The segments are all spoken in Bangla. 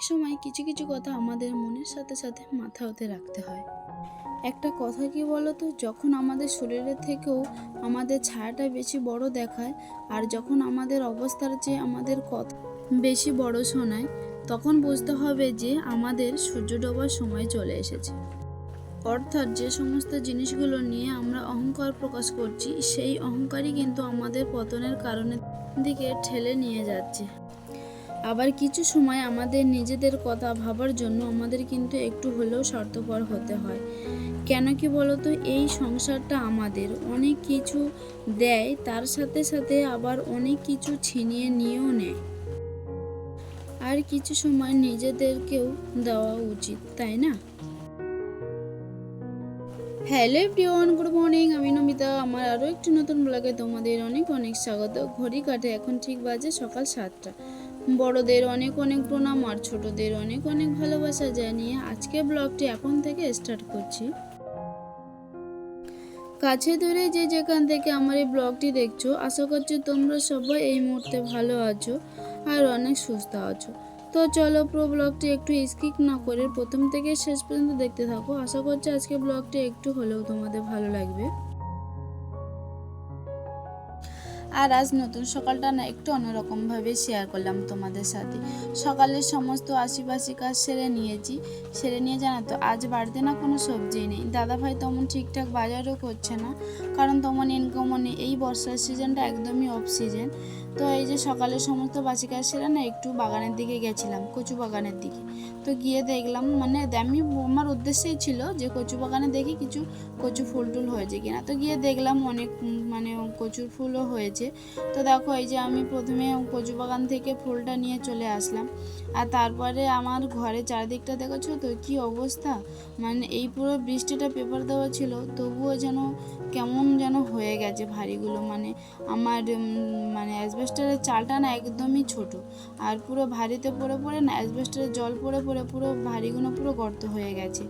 সময় কিছু কিছু কথা আমাদের মনের সাথে সাথে মাথা হতে রাখতে হয়। একটা কথা কি বলতো? যখন আমাদের শরীরের থেকেও আমাদের ছায়াটা বেশি বড় দেখায় আর যখন আমাদের অবস্থার চেয়ে আমাদের কথা বেশি বড় শোনায়, তখন বুঝতে হবে যে আমাদের সূর্য ডোবার সময় চলে এসেছে। অর্থাৎ যে সমস্ত জিনিসগুলো নিয়ে আমরা অহংকার প্রকাশ করছি, সেই অহংকারই কিন্তু আমাদের পতনের কারণের দিকে ঠেলে নিয়ে যাচ্ছে। আবার কিছু সময় আমাদের নিজেদের কথা ভাবার জন্য আমাদের কিন্তু একটু হলেও স্বার্থপর হতে হয়। কেন কি বলতো? এই সংসারটা আমাদের। অনেক কিছু দেয়, তার সাথে সাথে আবার অনেক কিছু ছিনিয়ে নিয়েও নেয়। আর কিছু সময় নিজেদেরকেও দেওয়া উচিত, তাই না? Hello everyone, good morning. আমি নমিতা। আমার আরও একটি নতুন ব্লগে তোমাদের অনেক অনেক স্বাগত। ঘড়ি কাটে এখন ঠিক বাজে সকাল সাতটা। বড়দের অনেক অনেক প্রণাম আর ছোটদের অনেক অনেক ভালোবাসা জানিয়ে আজকে ব্লগটি এখন থেকে স্টার্ট করছি। কাছে দূরে যে যেখান থেকে আমার এই ব্লগটি দেখছ, আশা করছি তোমরা সবাই এই মুহূর্তে ভালো আছো আর অনেক সুস্থ আছো। তো চলো পুরো ব্লগটি একটু স্কিপ না করে প্রথম থেকে শেষ পর্যন্ত দেখতে থাকো। আশা করছি আজকে ব্লগটি একটু হলেও তোমাদের ভালো লাগবে। আর আজ নতুন সকালটা না একটু অন্যরকমভাবে শেয়ার করলাম তোমাদের সাথে। সকালের সমস্ত আশিপাশি কাজ সেরে নিয়েছি। সেরে নিয়ে জানা তো, আজ বাড়তে না কোনো সবজি নেই। দাদা ভাই তেমন ঠিকঠাক বাজারও করছে না, কারণ তেমন ইনকামও নেই। এই বর্ষার সিজনটা একদমই অফ সিজন তো এই যে সকালের সমস্ত বাসি কাজ সেরে না একটু বাগানের দিকে গেছিলাম, কচু বাগানের দিকে। তো গিয়ে দেখলাম মানে আমি আমার উদ্দেশ্যেই ছিল যে কচু বাগানে দেখি কিছু কচু ফুল টুল হয়েছে কিনা। তো গিয়ে দেখলাম অনেক মানে কচুর ফুলও হয়েছে। তো দেখো এই যে আমি প্রথমে কচু বাগান থেকে ফুলটা নিয়ে চলে আসলাম। আর তারপরে আমার ঘরে চারিদিকটা দেখেছ তো কি অবস্থা? মানে এই পুরো বৃষ্টিটা পেপার দেওয়া ছিল, তবুও যেন কেমন যেন হয়ে গেছে ভারীগুলো। মানে আমার মানে অ্যাসবেস্টারের চালটা না একদমই ছোট। আর পুরো ভারীতে পড়ে পড়ে না, অ্যাসবেস্টারের জল পড়ে পড়ে পুরো ভারীগুলো পুরো গর্ত হয়ে গেছে।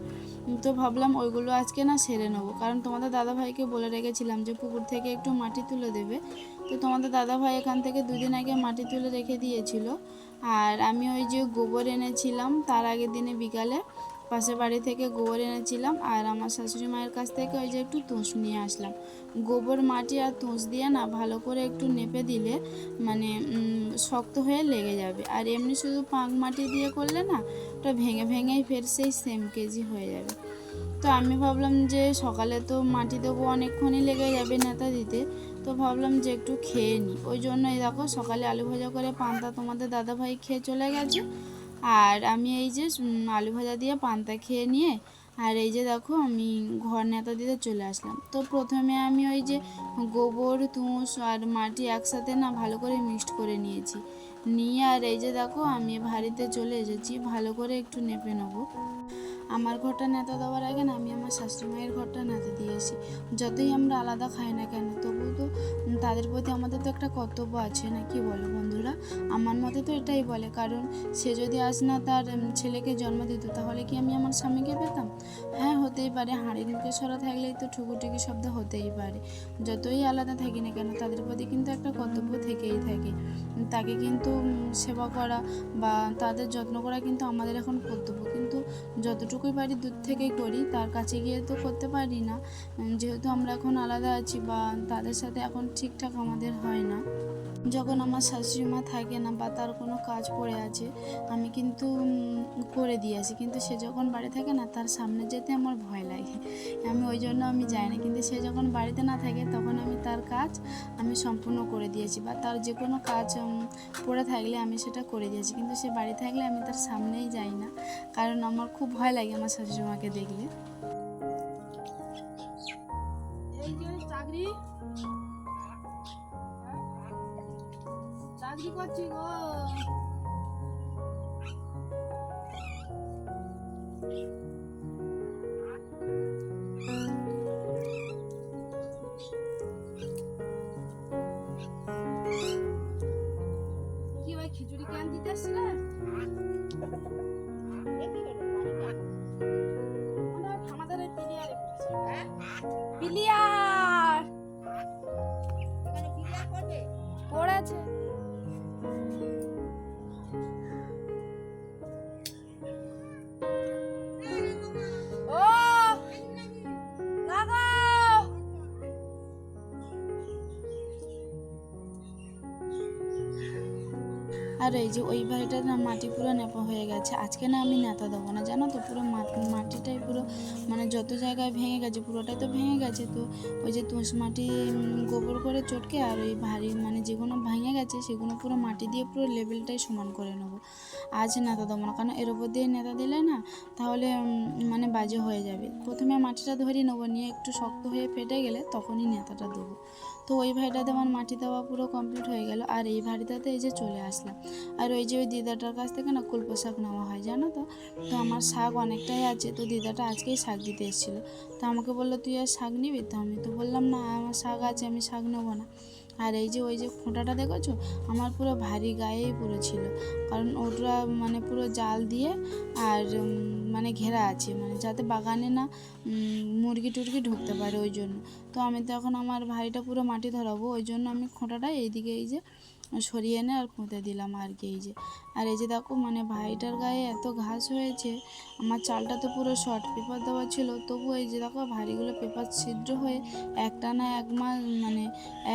তো ভাবলাম ওইগুলো আজকে না সেরে নেব। কারণ তোমাদের দাদাভাইকে বলে রেখেছিলাম যে পুকুর থেকে একটু মাটি তুলে দেবে। তো তোমাদের দাদাভাই এখান থেকে দুদিন আগে মাটি তুলে রেখে দিয়েছিল। আর আমি ওই যে গোবর এনেছিলাম তার আগের দিনে বিকালে পাশের বাড়ি থেকে গোবর এনেছিলাম আর আমার শাশুড়ি মায়ের কাছ থেকে ওই যে একটু তুষ নিয়ে আসলাম। গোবর, মাটি আর তুষ দিয়ে না ভালো করে একটু নেপে দিলে মানে শক্ত হয়ে লেগে যাবে। আর এমনি শুধু পাঁক মাটি দিয়ে করলে না ওটা ভেঙে ভেঙেই ফের সেই সেম কেজি হয়ে যাবে। তো আমি ভাবলাম যে সকালে তো মাটি দেবো অনেকক্ষণই লেগে যাবে নেতা দিতে, তো ভাবলাম যে একটু খেয়ে নিই ওই জন্য এই দেখো সকালে আলু ভাজা করে পান্তা তোমাদের দাদাভাই খেয়ে চলে গেছে আর আমি এই যে আলু ভাজা দিয়ে পান্তা খেয়ে নিয়ে, আর এই যে দেখো আমি ঘর নেতা দিতে চলে আসলাম। তো প্রথমে আমি ওই যে গোবর, তুষ আর মাটি একসাথে না ভালো করে মিক্সড করে নিয়েছি। নিয়ে আর এই যে দেখো আমি ভারিতে চলে এসেছি, ভালো করে একটু নেপে নেব। আমার ঘরটা নেতা দেওয়ার আগে না আমি আমার শাশুড়ি মায়ের ঘরটা নেতা দিয়েছি যতই আমরা আলাদা খাই না কেন, তবুও তো তাদের প্রতি আমাদের তো একটা কর্তব্য আছে না, কি বলো বন্ধুরা? আমার মতে তো এটাই বলে, কারণ সে যদি আজ না তার ছেলেকে জন্ম দিত, তাহলে কি আমি আমার স্বামীকে পেতাম? হ্যাঁ হতেই পারে হাঁড়ি মুখে সরা থাকলেই তো ঠুকুটুকি শব্দ হতেই পারে। যতই আলাদা থাকি না কেন, তাদের প্রতি কিন্তু একটা কর্তব্য থেকেই থাকে। তাকে কিন্তু সেবা করা বা তাদের যত্ন করা কিন্তু আমাদের এখন কর্তব্য। কিন্তু যতটুকুই পারি দূর থেকেই করি, তার কাছে গিয়ে তো করতে পারি না। যেহেতু আমরা এখন আলাদা আছি বা তাদের সাথে এখন ঠিকঠাক আমাদের হয় না। যখন আমার শাশুড়ি মা থাকে না বা তার কোনো কাজ পড়ে আছে, আমি কিন্তু করে দিয়ে আসি। কিন্তু সে যখন বাড়ি থাকে না, তার সামনে যেতে আমার ভয় লাগে। আমি ওই জন্য আমি যাই না। কিন্তু সে যখন বাড়িতে না থাকে, তখন আমি তার কাজ আমি সম্পূর্ণ করে দিয়েছি বা তার যে কোনো কাজ পড়ে থাকলে আমি সেটা করে দিয়েছি কিন্তু সে বাড়ি থাকলে আমি তার সামনেই যাই না। কারণ আমার খুব ভয় লাগে আমার শাশুড়ি মাকে দেখলে। চাকরি করছি গো কি ভাই খিচুড়ি কেন দিতে আসছিলে আমাদের এই পিলিয়ারে পড়েছে আর এই যে ওই বাড়িটা না মাটি পুরো নেপা হয়ে গেছে। আজকে না আমি নেতা দেবো না, জানো তো? পুরো মাটিটাই পুরো মানে যত জায়গায় ভেঙে গেছে, পুরোটাই তো ভেঙে গেছে। তো ওই যে তুষ মাটি গোবর করে চটকে আর ওই ভারী মানে যেগুলো ভেঙে গেছে, সেগুলো পুরো মাটি দিয়ে পুরো লেভেলটাই সমান করে নেব। আজ নেতা দেবো না, কারণ এর উপর দিয়ে নেতা দিলে না তাহলে মানে বাজে হয়ে যাবে। প্রথমে মাটিটা ধরিয়ে নেব, নিয়ে একটু শক্ত হয়ে ফেটে গেলে তখনই নেতাটা দেবো। তো ওই ভাইটাতে আমার মাটি দেওয়া পুরো কমপ্লিট হয়ে গেল। আর এই ভাড়িটাতে এই যে চলে আসলাম। আর ওই যে ওই দিদাটার কাছ থেকে না কুল্প শাক নেওয়া হয়, জানো তো? তো আমার শাক অনেকটাই আছে। তো দিদাটা আজকেই শাক দিতে এসেছিল। তো আমাকে বলল, তুই আর শাক নিবি? তো আমি তো বললাম, না, আমার শাক আছে, আমি শাক নেব না। আর এই যে ওই যে খোঁটাটা দেখেছ? আমার পুরো ভারী গায়েই পুরো ছিল। কারণ ওটা মানে পুরো জাল দিয়ে আর মানে ঘেরা আছে। মানে যাতে বাগানে না মুরগি টুরগি ঢুকতে পারে ওই জন্য। তো আমি তো এখন আমার ভারিটা পুরো মাটি ধরাবো। ওই জন্য আমি খোঁটাটা এইদিকে এই যে সরিয়ে এনে আর পুঁতে দিলাম আর কি এই যে। আর এই যে দেখো মানে ভাইটার গায়ে এত ঘাস হয়েছে আমার চালটা তো পুরো শর্ট পেপার দেওয়া ছিল তবু এই যে দেখো ভারীগুলো পেপার ছিদ্র হয়ে এক টানা এক মাস মানে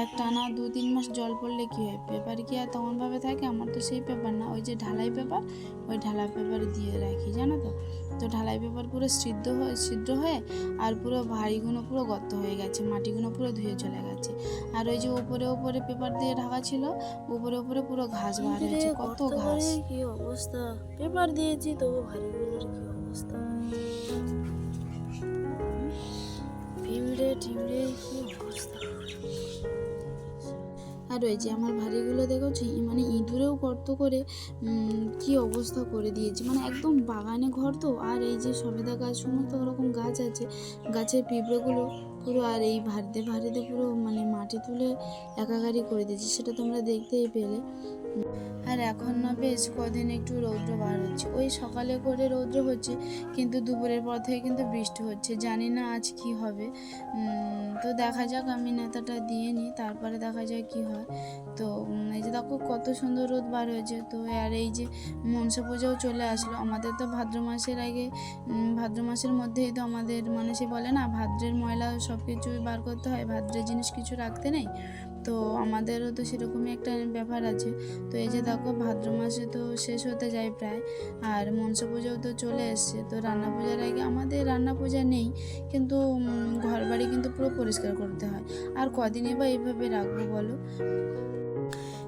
এক টানা দু তিন মাস জল পড়লে কী হয়? পেপার কি আর তেমনভাবে থাকে? আমার তো সেই পেপার না। ওই যে ঢালাই পেপার ওই ঢালাই পেপার দিয়ে রাখি জানো তো? তো ঢালাই পেপার পুরো সিদ্ধ হয়ে সিদ্ধ হয়ে আর পুরো ভারীগুলো পুরো গর্ত হয়ে গেছে মাটিগুলো পুরো ধুয়ে চলে গেছে। আর ওই যে উপরে উপরে পেপার দিয়ে ঢাকা ছিল উপরে উপরে পুরো ঘাস বার হয়েছে কত ঘাস। কি অবস্থা? পেপার দিয়েছি, তবু ভারীগুলোর কি অবস্থা? ভিমড়ে টিমড়ে কি অবস্থা? আর ওই যে আমার ভারীগুলো দেখেছি মানে ইঁদুরেও গর্ত করে কি অবস্থা করে দিয়েছে। মানে একদম বাগানে ঘর তো, আর এই যে সবেদা গাছ সমস্ত ওরকম গাছ আছে, গাছের পিঁপড়েগুলো পুরো, আর এই ভারিতে ভারিতে পুরো মানে মাটি তুলে একাকারি করে দিয়েছে। সেটা তোমরা দেখতেই পেলে। আর এখন না বেশ কদিন একটু রৌদ্র বার হচ্ছে। ওই সকালে করে রৌদ্র হচ্ছে, কিন্তু দুপুরের পর থেকে কিন্তু বৃষ্টি হচ্ছে। জানি না আজ কি হবে। তো দেখা যাক, আমি নেতাটা দিয়ে নিই, তারপরে দেখা যায় কি হয়। তো এই যে দেখো কত সুন্দর রোদ বার হয়েছে। তো, আর এই যে মনসা পুজোও চলে আসলো। আমাদের তো ভাদ্র মাসের আগে ভাদ্র মাসের মধ্যেই তো আমাদের মানে সে বলে না, ভাদ্রের ময়লা সব কিছুই বার করতে হয়। ভাদ্রের জিনিস কিছু রাখতে নেই। তো আমাদেরও তো সেরকমই একটা ব্যাপার আছে। তো এই যে দেখো, ভাদ্র মাসে তো শেষ হতে যায় প্রায়। আর মনসা পুজোও তো চলে এসছে। তো রান্না পূজার আগে আমাদের রান্না পূজা নেই। কিন্তু ঘর বাড়ি কিন্তু পুরো পরিষ্কার করতে হয়। আর কদিনে বা এইভাবে রাখব বলো?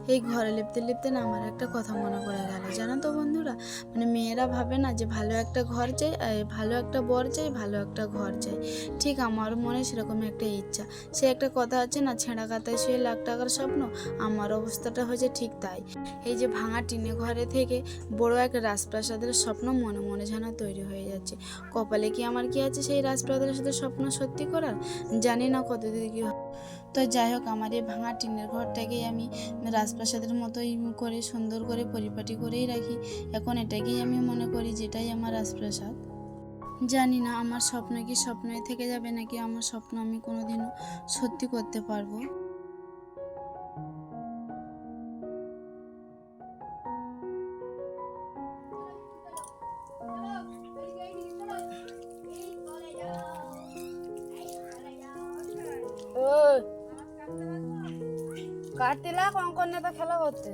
এই ঘরে লিপতে লিপতে না আমার একটা কথা মনে পড়ে গেল। জানো তো বন্ধুরা? মানে মেয়েরা ভাবে না যে ভালো একটা ঘর চাই ভালো একটা বর চাই, ভালো একটা ঘর চাই। ঠিক আমার মনে সেরকম একটা ইচ্ছা। সে একটা কথা আছে না, ছেঁড়া কাতায় শুয়ে লাখ টাকার স্বপ্ন? আমার অবস্থাটা হয়েছে ঠিক তাই। এই যে ভাঙা টিনে ঘরে থেকে বড় এক রাজপ্রাসাদের স্বপ্ন মনে মনে যেন তৈরি হয়ে যাচ্ছে। কপালে কি আমার কি আছে সেই রাজপ্রাসাদের সাথে স্বপ্ন সত্যি করার? জানি না কতদিন কি। তো যাই হোক, আমার এই ভাঙা টিনের ঘরটাকেই আমি রাজপ্রাসাদের মতোই করে সুন্দর করে পরিপাটি করেই রাখি। এখন এটাকেই আমি মনে করি যেটাই আমার রাজপ্রাসাদ। জানি না, আমার স্বপ্ন কি স্বপ্নই থেকে যাবে নাকি আমার স্বপ্ন আমি কোনোদিনও সত্যি করতে পারব। কাটতে লাগ অঙ্কন নেতা খেলা করতে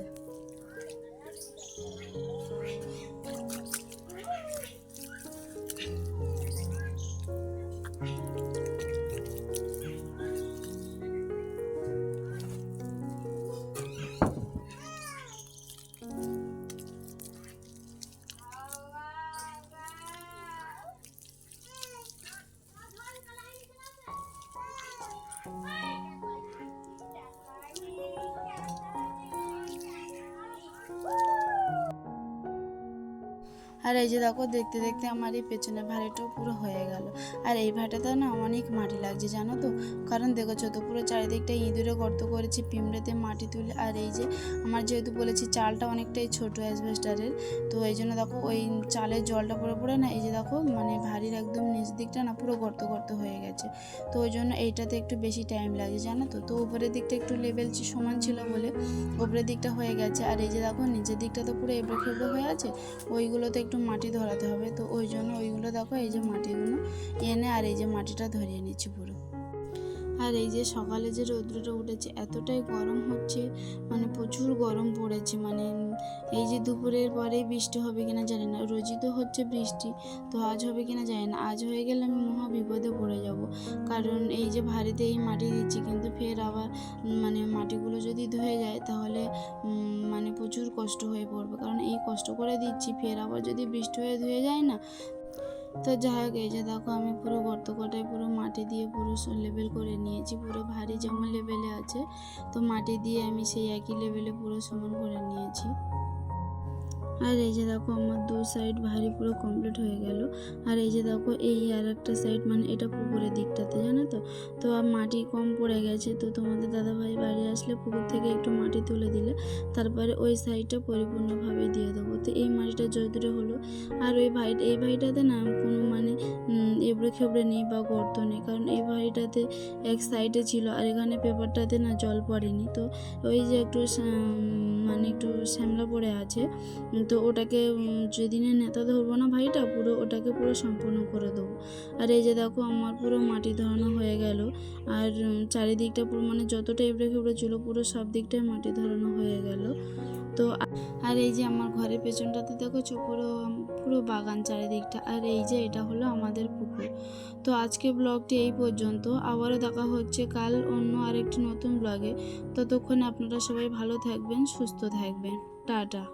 আর এই যে দেখো, দেখতে দেখতে আমার এই পেছনের ভাড়িটাও পুরো হয়ে গেল। আর এই ভাড়িটাতে না অনেক মাটি লাগছে, জানো তো? কারণ দেখেছ তো পুরো চারিদিকটা ইঁদুরে গর্ত করেছি পিঁমড়েতে মাটি তুলে, আর এই যে আমার যেহেতু বলেছি চালটা অনেকটাই ছোট অ্যাসবেস্টারের, তো এই জন্য দেখো, ওই চালের জলটা পড়ে পড়ে না, এই যে দেখো মানে ভারীর একদম নিচ দিকটা না পুরো গর্ত গর্ত হয়ে গেছে। তো ওই জন্য এইটাতে একটু বেশি টাইম লাগে, জানো তো? তো উপরের দিকটা একটু লেভেল সমান ছিল বলে, উপরের দিকটা হয়ে গেছে। আর এই যে দেখো, নিচের দিকটা তো পুরো এবড়ো খেবড়ো হয়ে আছে, ওইগুলোতে একটু মাটি ধরাতে হবে। তো ওই জন্য ওইগুলো দেখো, এই যে মাটিগুলো, এনে আর এই যে মাটিটা ধরিয়ে নিচ্ছি পুরো। আর এই যে সকালে যে রৌদ্রটা উঠেছে, এতটাই গরম হচ্ছে মানে প্রচুর গরম পড়েছে মানে এই যে দুপুরের পরে বৃষ্টি হবে কিনা জানি না, রোজই তো হচ্ছে বৃষ্টি, তো আজ হবে কিনা জানি না, আজ হয়ে গেলে আমি মহা বিপদে পড়ে যাব। কারণ এই যে ভারীতে এই মাটি দিচ্ছি, কিন্তু ফের আবার মানে মাটিগুলো যদি ধুয়ে যায়, তাহলে মানে প্রচুর কষ্ট হয়ে পড়বে। কারণ এই কষ্ট করে দিচ্ছি, ফের আবার যদি বৃষ্টি হয়ে ধুয়ে যায় না তো যাই হোক এই যে দেখো, আমি পুরো গর্ত কটায় পুরো মাটি দিয়ে পুরো লেবেল করে নিয়েছি, পুরো ভারী যেমন লেভেলে আছে, তো মাটি দিয়ে আমি সেই একই লেভেলে পুরো সমান করে নিয়েছি। আর এই যে দেখো আমার দু সাইড ভারী পুরো কমপ্লিট হয়ে গেল। আর এই যে দেখো এই আর একটা সাইড মানে এটা পুকুরের দিকটাতে, জানো তো? তো মাটি কম পড়ে গেছে, তো তোমাদের দাদাভাই বাড়ি আসলে পুকুর থেকে একটু মাটি তুলে দিলে, তারপরে ওই সাইডটা পরিপূর্ণভাবে দিয়ে দেবো। তো এই মাটিটা যতটা হলো, আর ওই ভাই, এই ভাইটাতে না কোনো মানে এবড়ে খেবড়ে নেই বা গর্ত নেই, কারণ এই ভাইটাতে এক সাইডে ছিল, আর এখানে পেপারটাতে না জল পড়েনি। তো ওই যে একটু মানে একটু শ্যামলা পড়ে আছে। তো ওটাকে যদি যেদিনে নেতা ধরবো না ভাইটা, পুরো ওটাকে পুরো সম্পূর্ণ করে দেবো। আর এই যে দেখো, আমার পুরো মাটি ধরানো হয়ে গেল। আর চারিদিকটা পুরো মানে যতটা এবড়ে খেবড়ে ছিল, পুরো সব দিকটাই মাটি ধরানো হয়ে গেল। তো আর এই যে আমার ঘরের পেছনটাতে দেখো পুরো পুরো বাগান চারিদিকটা। আর এই যে এটা হলো আমাদের পুকুর। তো আজকে ব্লগটি এই পর্যন্ত। আবারও দেখা হচ্ছে কাল অন্য আরেকটি নতুন ব্লগে। ততক্ষণে আপনারা সবাই ভালো থাকবেন, সুস্থ থাকবেন। টাটা।